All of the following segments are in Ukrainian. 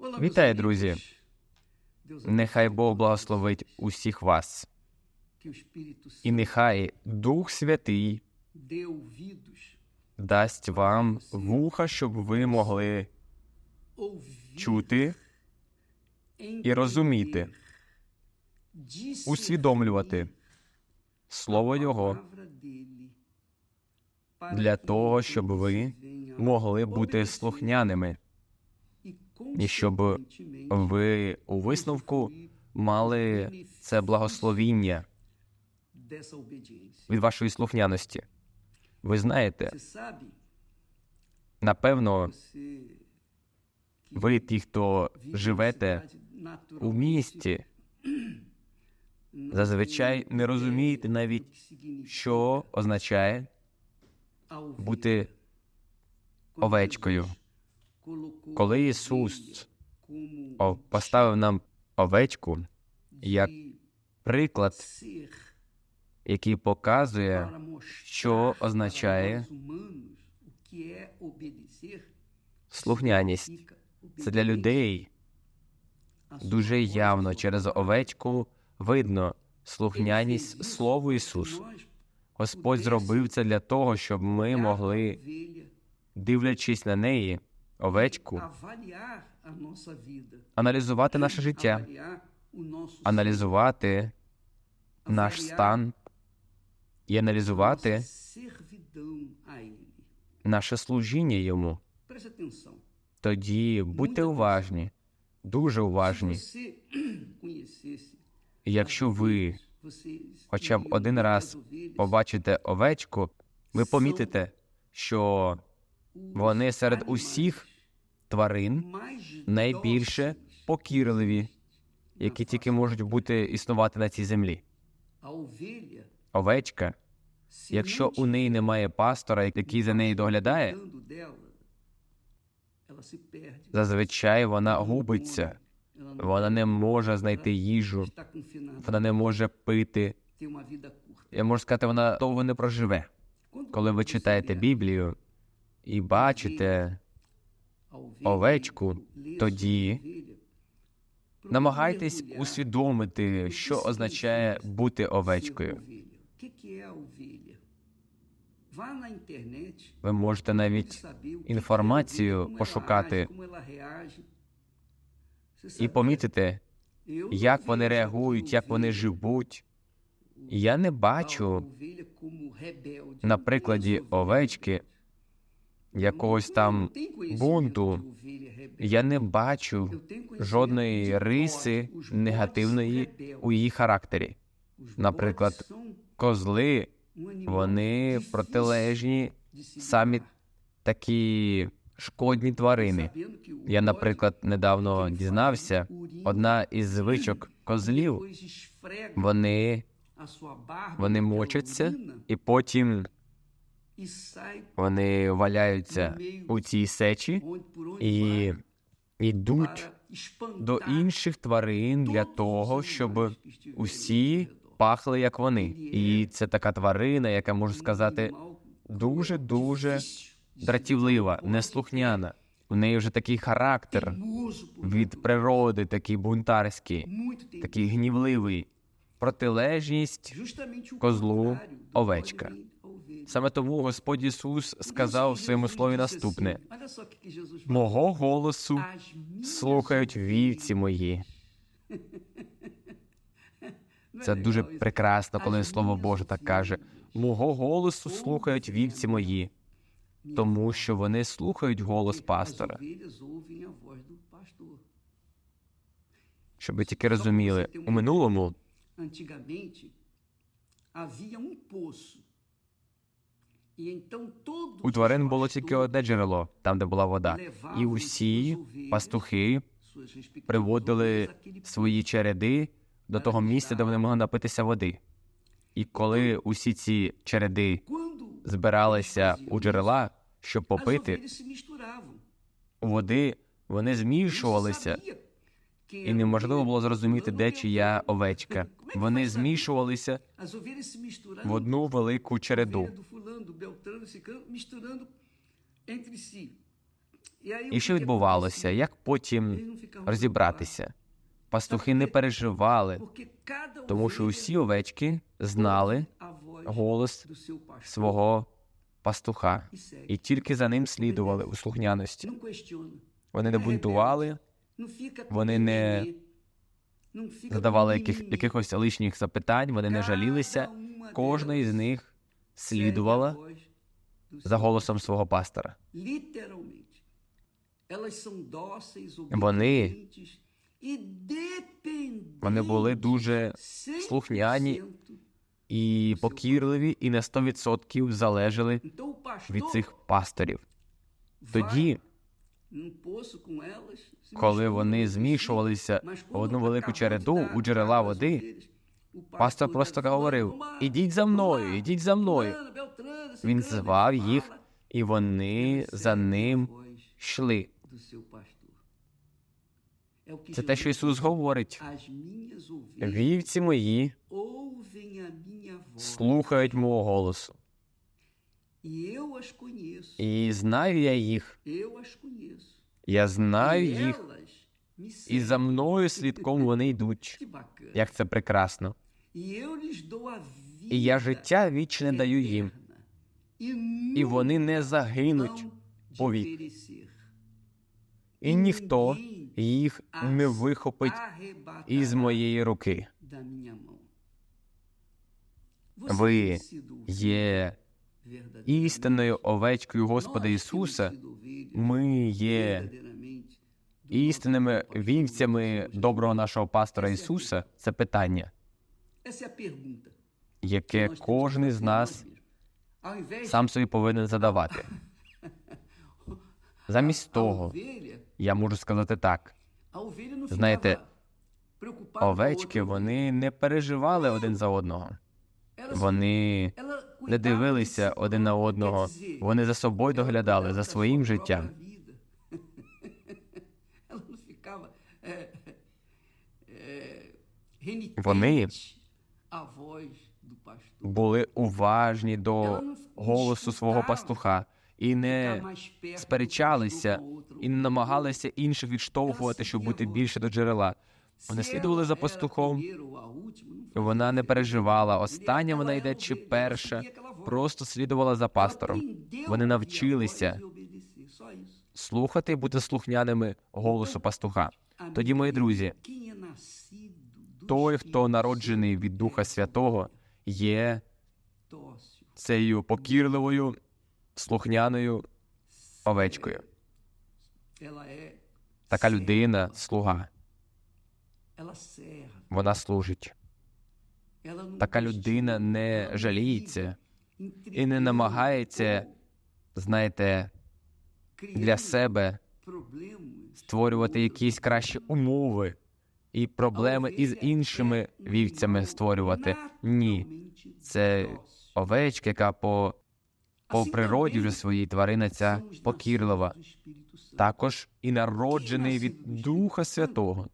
Вітаю, друзі! Нехай Бог благословить усіх вас, і нехай Дух Святий дасть вам вуха, щоб ви могли чути і розуміти, усвідомлювати Слово Його для того, щоб ви могли бути слухняними, і щоб ви у висновку мали це благословіння від вашої слухняності. Ви знаєте, напевно, ви ті, хто живете у місті, зазвичай не розумієте навіть, що означає бути овечкою. Коли Ісус поставив нам овечку як приклад, який показує, що означає слухняність. Це для людей дуже явно через овечку видно слухняність Слову Ісусу. Господь зробив це для того, щоб ми могли, дивлячись на неї, овечку, аналізувати наше життя, аналізувати наш стан і аналізувати наше служіння йому. Тоді будьте уважні, дуже уважні. Якщо ви хоча б один раз побачите овечку, ви помітите, що вони серед усіх тварин найбільше покірливі, які тільки можуть бути існувати на цій землі. Овечка, якщо у неї немає пастора, який за нею доглядає, зазвичай вона губиться, вона не може знайти їжу, вона не може пити. Я можу сказати, вона довго не проживе. Коли ви читаєте Біблію і бачите овечку, тоді намагайтесь усвідомити, що означає бути овечкою. Ви можете навіть інформацію пошукати і помітити, як вони реагують, як вони живуть. Я не бачу на прикладі овечки якогось там бунту. Я не бачу жодної риси негативної у її характері. Наприклад, козли вони протилежні самі такі шкодні тварини. Я, наприклад, недавно дізнався, одна із звичок козлів вони, вони мочаться і потім вони валяються у цій сечі і йдуть до інших тварин для того, щоб усі пахли як вони. І це така тварина, яка можу сказати дуже дуже дратівлива, неслухняна. У неї вже такий характер від природи, такий бунтарський, такий гнівливий. Протилежність козлу овечка. Саме тому Господь Ісус сказав в своєму слові наступне: мого голосу слухають вівці мої. Це дуже прекрасно, коли Слово Боже так каже: мого голосу слухають вівці мої, тому що вони слухають голос пастора. Щоб ви тільки розуміли, у минулому у тварин було тільки одне джерело, там де була вода, і усі пастухи приводили свої череди до того місця, де вони могли напитися води. І коли усі ці череди збиралися у джерела, щоб попити, води вони змішувалися, і неможливо було зрозуміти, де чия овечка. Вони змішувалися в одну велику череду. І що відбувалося? Як потім розібратися? Пастухи не переживали, тому що усі овечки знали голос свого пастуха і тільки за ним слідували у слухняності. Вони не бунтували, Вони не fica задавали яких, якихось лишніх запитань, вони не жалілися. Кожна із них слідувала за голосом свого пастора. Вони-. Вони були дуже слухняні і покірливі, і на 100% залежали від цих пасторів. Тоді, коли вони змішувалися в одну велику череду у джерела води, пастор просто говорив: "Vamos lá, Ідіть за мною, ідіть за мною. Він ciclano", звав їх, і вони за ним йшли. Це те, що Ісус говорить. Вівці мої слухають мого голосу, і знаю я їх. Я знаю e їх, і за мною слідком вони йдуть. Як це прекрасно! E І я життя вічне даю їм, і e вони не загинуть повік. і ніхто їх не вихопить із моєї руки. Ви Є істинною овечкою Господа Ісуса. Ми є істинними вівцями доброго нашого пастора Ісуса. Це питання, яке кожен з нас сам собі повинен задавати. Замість того, я можу сказати так: Знаєте, овечки вони не переживали один за одного. Вони не дивилися один на одного. Вони за собою доглядали за своїм життям. Вони. Були уважні до голосу свого пастуха і не сперечалися і не намагалися інших відштовхувати, щоб бути більше до джерела. Вони слідували за пастухом. Вона не переживала, остання вона йде чи перша, просто слідувала за пастором. Вони навчилися слухати і бути слухняними голосу пастуха. Тоді, мої друзі, той, хто народжений від Духа Святого, є цією покірливою, слухняною овечкою. Така людина, слуга, вона служить. Така людина не жаліється і не намагається, знаєте, для себе створювати якісь кращі умови і проблеми із іншими вівцями створювати. Ні, це овечка, яка по, по природі вже своїй тварина ця покірлива. Також і народжений від Духа Святого.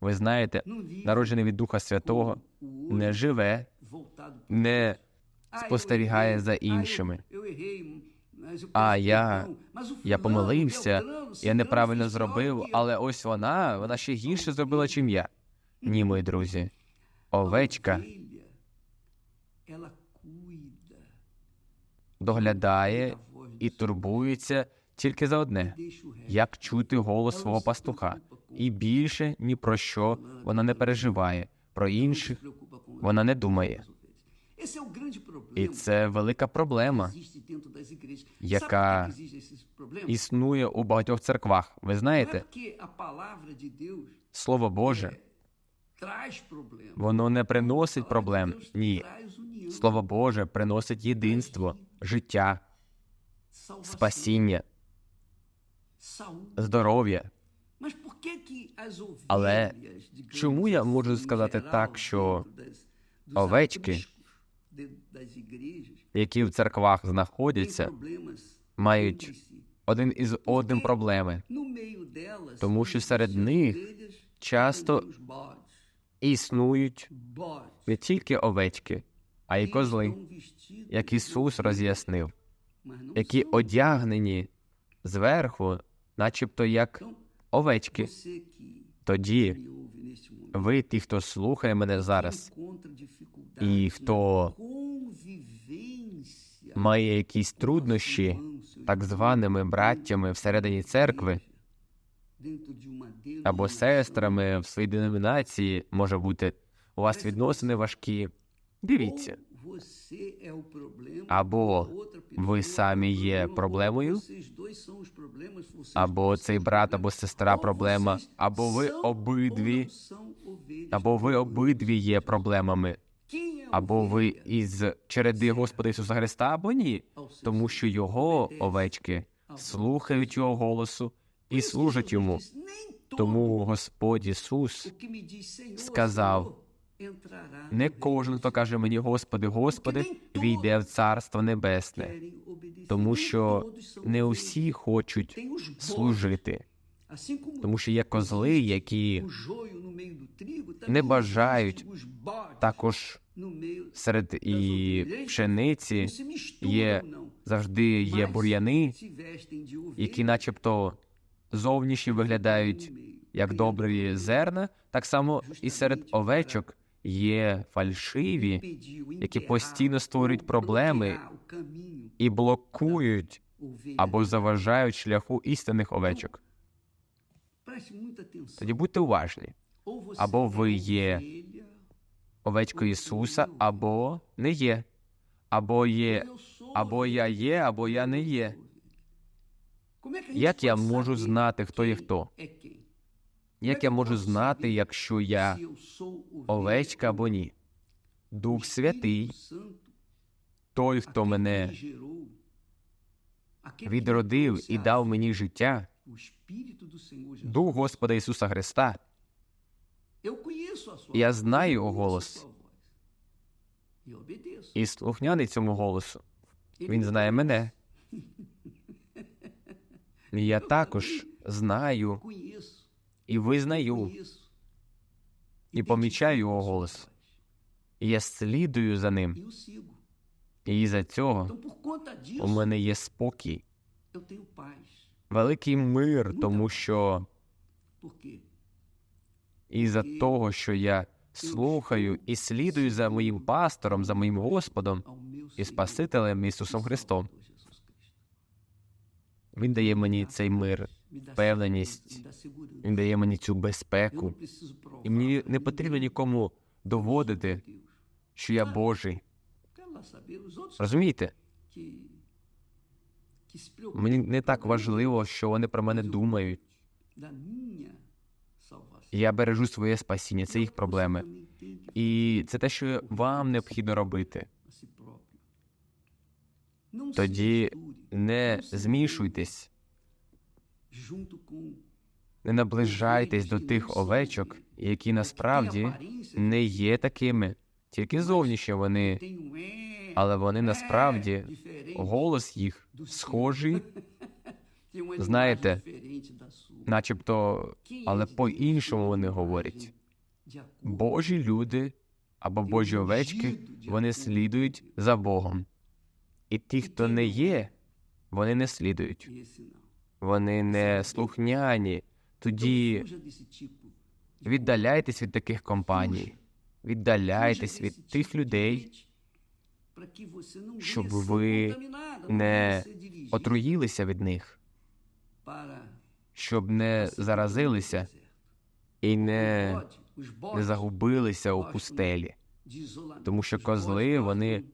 Ви знаєте, народжений від Духа Святого не живе, не спостерігає за іншими. А я, я помилився, я неправильно зробив, але ось вона, вона ще гірше зробила, чим я. Ні, мої друзі. Овечка доглядає і турбується тільки за одне як чути голос свого пастуха. І більше ні про що вона не переживає, про інших вона не думає. І це велика проблема, яка існує у багатьох церквах. Ви знаєте, Слово Боже, воно не приносить проблем. Ні. Слово Боже приносить єдинство, життя, спасіння, здоров'я. Але чому я можу сказати так, що овечки, які в церквах знаходяться, мають один із одним проблеми. Тому що серед них часто існують не тільки овечки, а й козли, як Ісус роз'яснив, які одягнені зверху начебто як овечки. Тоді ви, ті, хто слухає мене зараз, і хто має якісь труднощі, так званими браттями всередині церкви або сестрами в своїй деномінації, може бути, у вас відносини важкі. Дивіться, Або ви самі є проблемою, або цей брат або сестра проблема, або ви обидві, або ви обидві є проблемами, або ви із череди Господа Ісуса Христа, або ні, тому що його овечки слухають його голосу і служать йому. disse, "Nem todo Тому Господь Ісус сказав, не кожен, хто каже мені, Господи, Господи, війде в Царство Небесне, тому що не усі хочуть служити, тому що є козли, які не бажають також серед і пшениці є завжди є бур'яни, які начебто зовнішні виглядають як добрі зерна, так само і серед овечок є фальшиві, які постійно створюють проблеми і блокують або заважають шляху істинних овечок. Тоді будьте уважні. Або ви є Овечкою Ісуса або не є, або є, або я є, або я не є. Як я можу знати, хто є хто? Як я можу знати, якщо я овечка або ні? Дух Святий, той, хто мене відродив і дав мені життя. Дух Господа Ісуса Христа, Я знаю його голос. E і слухняний цьому голосу. Він знає мене. Я також знаю. І визнаю, і помічаю його голос. і я слідую за ним. І за цього у мене є спокій, великий мир, тому що quê? із-за того, що я слухаю і слідую за моїм пастором, за моїм Господом і Спасителем Ісусом Христом. Він дає мені цей мир, впевненість. він дає мені цю безпеку. І мені не потрібно нікому доводити, що я Божий. Розумієте? Мені не так важливо, що вони про мене думають. Я бережу своє спасіння, це їх проблеми. І це те, що вам необхідно робити. Тоді не змішуйтесь, не наближайтесь до тих овечок, які насправді не є такими, тільки зовнішньо вони, um але вони насправді голос їх схожий, знаєте, начебто, але по-іншому вони говорять. Божі люди або Божі овечки, вони слідують за Богом. І ті, хто не є, вони не слідують. Вони не слухняні. Тоді віддаляйтесь від таких компаній, віддаляйтесь від тих людей, щоб ви не отруїлися від них, щоб не заразилися і не, не загубилися у пустелі. Тому що козли, вони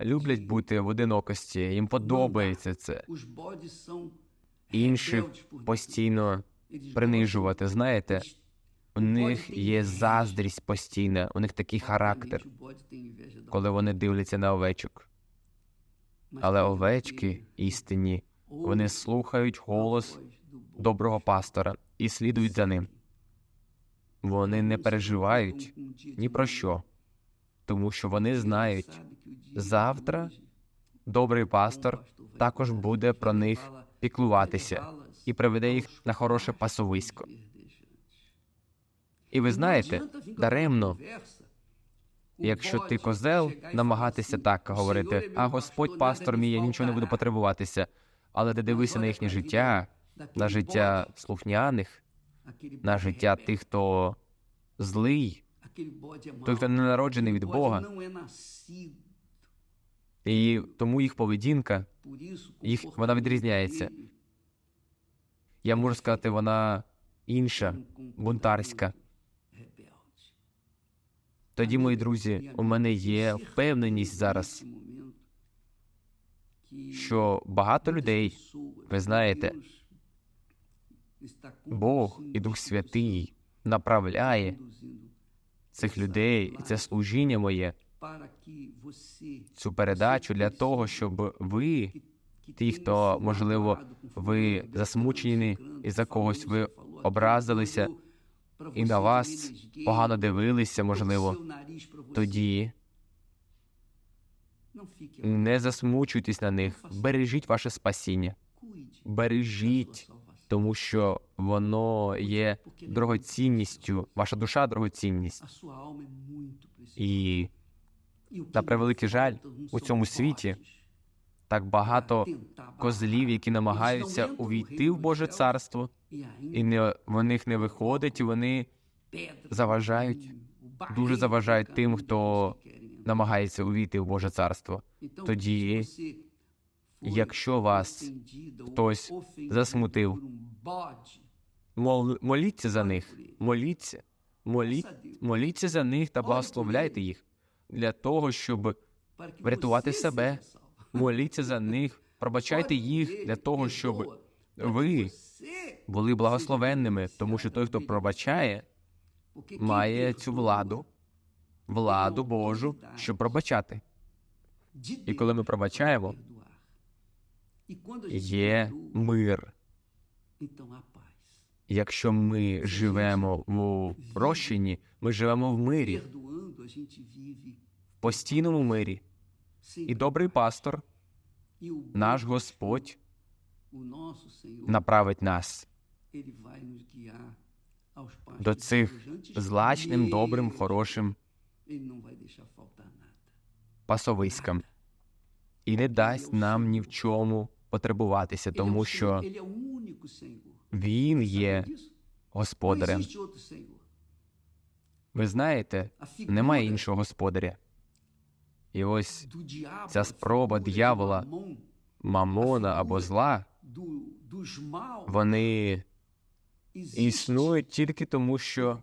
люблять бути в одинокості, їм подобається це. Інших постійно принижувати. Знаєте, у них є заздрість постійна, у них такий характер, коли вони дивляться на овечок. Але овечки істинні, вони слухають голос доброго пастора і слідують за ним. Вони не переживають ні про що, тому що вони знають, завтра добрий пастор також буде про них піклуватися і приведе їх на хороше пасовисько. І ви знаєте, даремно, якщо ти козел, намагатися так говорити, а Господь пастор мій, я нічого не буду потребуватися. Але ти дивися на їхнє життя, на життя слухняних, на життя тих, хто злий, той, хто не народжений від Бога. І тому їх поведінка, їх вона відрізняється. Я можу сказати, вона інша, бунтарська. Тоді, мої друзі, у мене є впевненість зараз, що багато людей, ви знаєте, Бог і Дух Святий направляє цих людей, і це служіння моє, цю передачу для того, щоб ви, ті, хто, можливо, ви засмучені і за когось ви образилися, і на вас погано дивилися, можливо, тоді не засмучуйтесь на них, бережіть ваше спасіння, бережіть, тому що воно є дорогоцінністю, ваша душа дорогоцінність. І на превеликий жаль у цьому світі так багато козлів, які намагаються увійти в Боже царство, і не в них не виходить, вони заважають, дуже заважають тим, хто намагається увійти в Боже царство. Тоді, якщо вас хтось засмутив, Мол, моліться за них, моліться, молі, моліться за них та благословляйте їх для того, щоб врятувати себе, моліться за них, пробачайте їх для того, щоб ви були благословенними, тому що той, хто пробачає, має цю владу, владу Божу, щоб пробачати. І коли ми пробачаємо, є мир. Якщо ми живемо в прощенні, ми живемо в мирі, в постійному мирі. І добрий пастор, наш Господь, направить нас до цих злачним, добрим, хорошим пасовиськам. І не дасть нам ні в чому потребуватися, тому що Він є господарем. Ви знаєте, немає іншого господаря. І ось ця спроба диявола, мамона або зла, вони існують тільки тому, що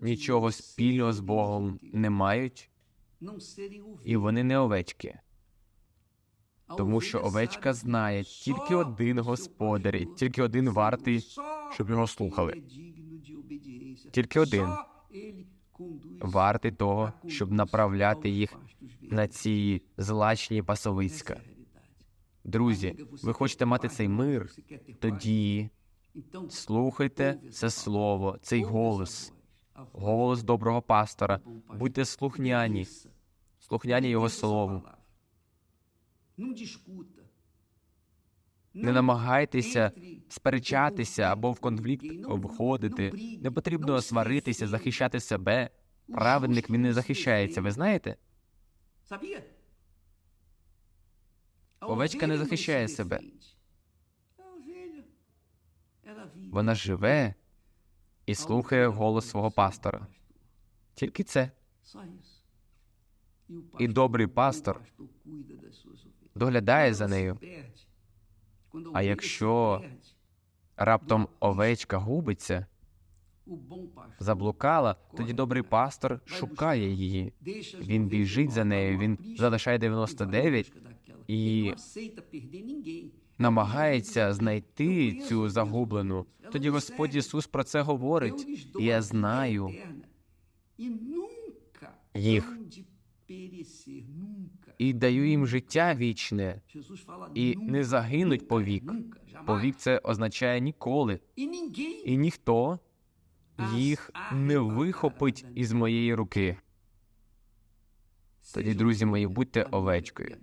нічого спільного з Богом не мають, і вони не овечки. Тому що овечка знає тільки один господар, і тільки один вартий, щоб його слухали. Тільки один вартий того, щоб направляти їх на ці злачні пасовиська. Друзі, ви хочете мати цей мир? Тоді слухайте це слово, цей голос, голос доброго пастора. Будьте слухняні, слухняні його слову. Не намагайтеся сперечатися або в конфлікт входити. Не потрібно сваритися, захищати себе. Праведник він не захищається. Ви знаєте? Овечка не захищає себе. Вона живе і слухає голос свого пастора. Тільки це. І добрий пастор Доглядає за нею. А якщо Раптом овечка губиться, заблукала, тоді добрий пастор шукає її. він біжить за нею, він залишає 99 і намагається знайти цю загублену. Тоді Господь Ісус про це говорить. Я знаю їх і даю їм життя вічне, і не загинуть повік. Повік це означає ніколи, і ніхто їх не вихопить із моєї руки. Тоді, друзі мої, будьте овечкою.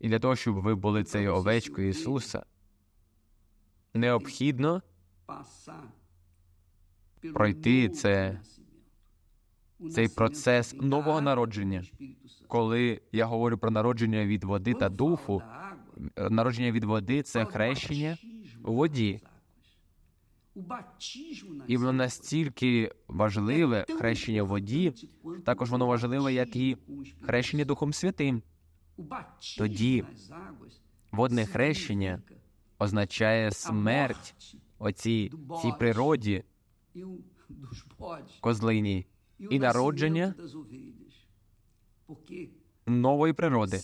І для того, щоб ви були цією овечкою Ісуса, необхідно пройти це, цей процес нового народження. Коли я говорю про народження від води та духу, е, народження від води це хрещення у воді, І воно настільки важливе хрещення в воді, також воно важливе, як і хрещення Духом Святим. Тоді Водне хрещення означає смерть оцій цій природі козлиній і народження нової природи,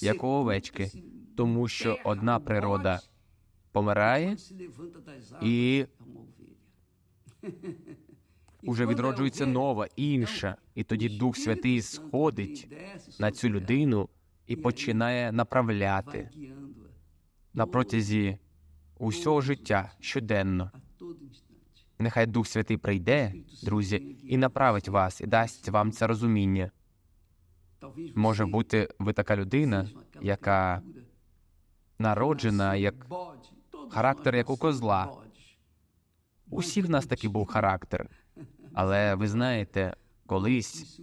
як у овечки, тому що одна природа помирає і уже відроджується нова, інша, і тоді Дух Святий сходить на цю людину і починає направляти на протязі усього життя щоденно. Нехай Дух Святий прийде, друзі, і направить вас, і дасть вам це розуміння. Може бути, ви така людина, яка народжена як характер, як у козла. Усі в нас такий був характер. Але ви знаєте, колись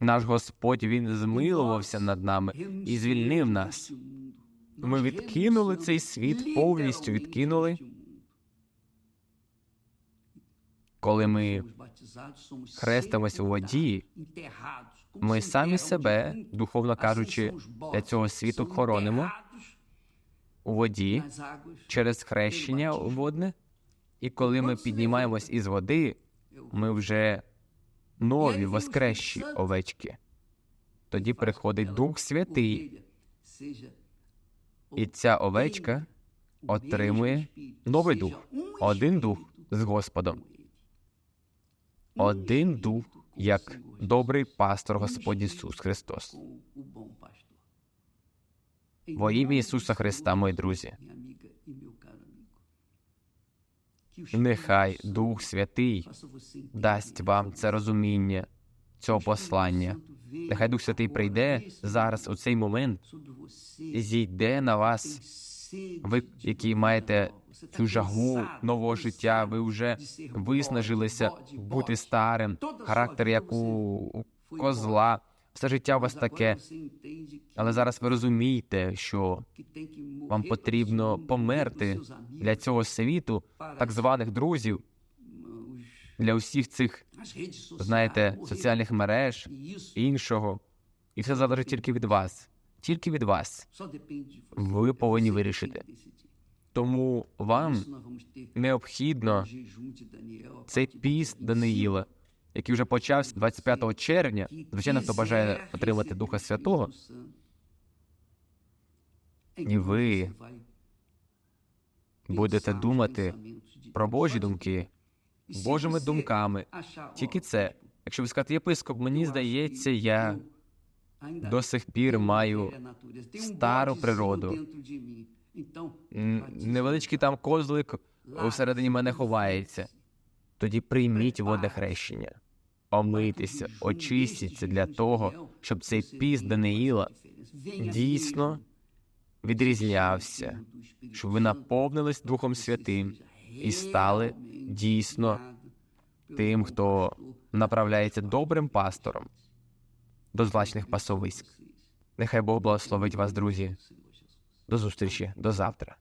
наш Господь він змилувався над нами і звільнив нас. Ми відкинули цей світ, повністю відкинули. Коли ми хрестимось у воді, ми самі себе, духовно кажучи, для цього світу хоронимо у воді через хрещення водне. І коли ми піднімаємось із води, ми вже нові воскресші овечки. Тоді приходить Дух Святий, і ця овечка отримує новий дух, один дух з Господом, один дух, як добрий пастор Господь Ісус Христос. Во ім'я Ісуса Христа, мої друзі, нехай Дух Святий дасть вам це розуміння цього послання. Нехай Дух Святий прийде зараз у цей момент і зійде на вас. Ви, які маєте цю жагу нового життя, ви вже виснажилися бути старим, характер як у козла. Все життя у вас таке, але зараз ви розумієте, що вам потрібно померти для цього світу, так званих друзів, для усіх цих, знаєте, соціальних мереж, іншого. І все залежить тільки від вас. Тільки від вас. Ви повинні вирішити. Тому вам необхідно цей піст Даниїла, який вже почався 25 червня. Звичайно, хто бажає отримати Духа Святого, І ви будете думати про Божі думки, Божими думками. Тільки це. Якщо ви скажете, єпископ, мені здається, я до сих пір маю стару природу. невеличкий там козлик усередині мене ховається. Тоді прийміть водне хрещення, омитися, очистіться для того, щоб цей піст Даниїла дійсно відрізнявся, щоб ви наповнились Духом Святим і стали дійсно тим, хто направляється добрим пастором до злачних пасовиськ. Нехай Бог благословить вас, друзі. До зустрічі, до завтра.